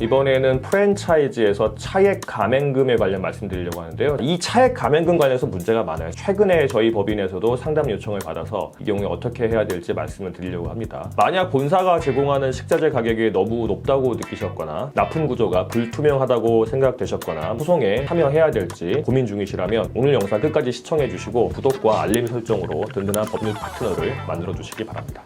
이번에는 프랜차이즈에서 차액 가맹금에 관련 말씀드리려고 하는데요. 이 차액 가맹금 관련해서 문제가 많아요. 최근에 저희 법인에서도 상담 요청을 받아서 이 경우에 어떻게 해야 될지 말씀을 드리려고 합니다. 만약 본사가 제공하는 식자재 가격이 너무 높다고 느끼셨거나 납품 구조가 불투명하다고 생각되셨거나 소송에 참여해야 될지 고민 중이시라면 오늘 영상 끝까지 시청해 주시고 구독과 알림 설정으로 든든한 법률 파트너를 만들어 주시기 바랍니다.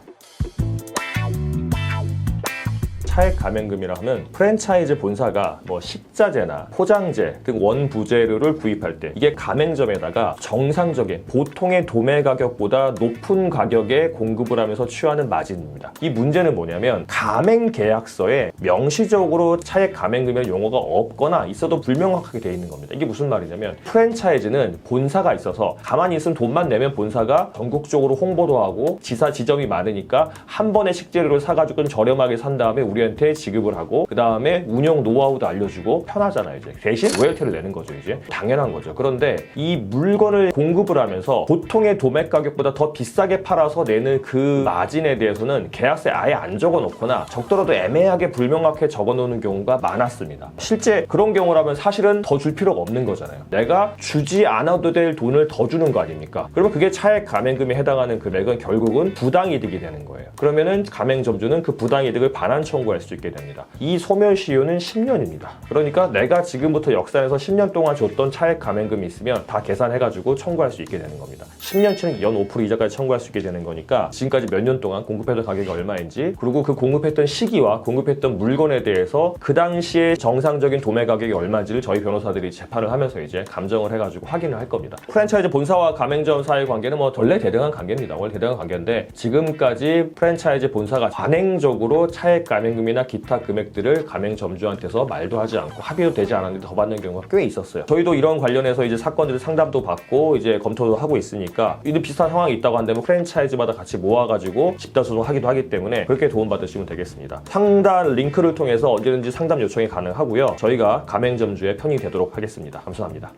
차액 가맹금이라 하면 프랜차이즈 본사가 뭐 식자재나 포장재 등 원부재료를 구입할 때 이게 가맹점에다가 정상적인 보통의 도매 가격보다 높은 가격에 공급을 하면서 취하는 마진입니다. 이 문제는 뭐냐면 가맹 계약서에 명시적으로 차액 가맹금의 용어가 없거나 있어도 불명확하게 돼 있는 겁니다. 이게 무슨 말이냐면 프랜차이즈는 본사가 있어서 가만히 있으면 돈만 내면 본사가 전국적으로 홍보도 하고 지사 지점이 많으니까 한 번에 식재료를 사가지고 저렴하게 산 다음에 우리 한테 지급을 하고 그 다음에 운영 노하우도 알려주고 편하잖아요 이제. 대신 로열티를 내는 거죠 이제. 당연한 거죠. 그런데 이 물건을 공급을 하면서 보통의 도매 가격보다 더 비싸게 팔아서 내는 그 마진에 대해서는 계약서에 아예 안 적어 놓거나 적더라도 애매하게 불명확하게 적어 놓는 경우가 많았습니다. 실제 그런 경우라면 사실은 더 줄 필요가 없는 거잖아요. 내가 주지 않아도 될 돈을 더 주는 거 아닙니까? 그러면 그게 차액 가맹금에 해당하는 금액은 결국은 부당이득이 되는 거예요. 그러면은 가맹점주는 그 부당이득을 반환 청구할 수 있게 됩니다. 이 소멸 시효는 10년입니다. 그러니까 내가 지금부터 역사에서 10년 동안 줬던 차액 가맹금이 있으면 다 계산해가지고 청구할 수 있게 되는 겁니다. 10년치는 연 5% 이자까지 청구할 수 있게 되는 거니까 지금까지 몇 년 동안 공급했던 가격이 얼마인지 그리고 그 공급했던 시기와 공급했던 물건에 대해서 그 당시에 정상적인 도매 가격이 얼마인지를 저희 변호사들이 재판을 하면서 이제 감정을 해가지고 확인을 할 겁니다. 프랜차이즈 본사와 가맹점 사이의 관계는 뭐 원래 대등한 관계입니다. 원래 대등한 관계인데 지금까지 프랜차이즈 본사가 관행적으로 차액 가맹금이 나 기타 금액들을 가맹점주한테서 말도 하지 않고 합의도 되지 않았는데 더 받는 경우가 꽤 있었어요. 저희도 이런 관련해서 이제 사건들을 상담도 받고 이제 검토도 하고 있으니까 이런 비슷한 상황이 있다고 한다면 프랜차이즈마다 같이 모아가지고 집단소송 하기도 하기 때문에 그렇게 도움받으시면 되겠습니다. 상단 링크를 통해서 언제든지 상담 요청이 가능하고요. 저희가 가맹점주의 편이 되도록 하겠습니다. 감사합니다.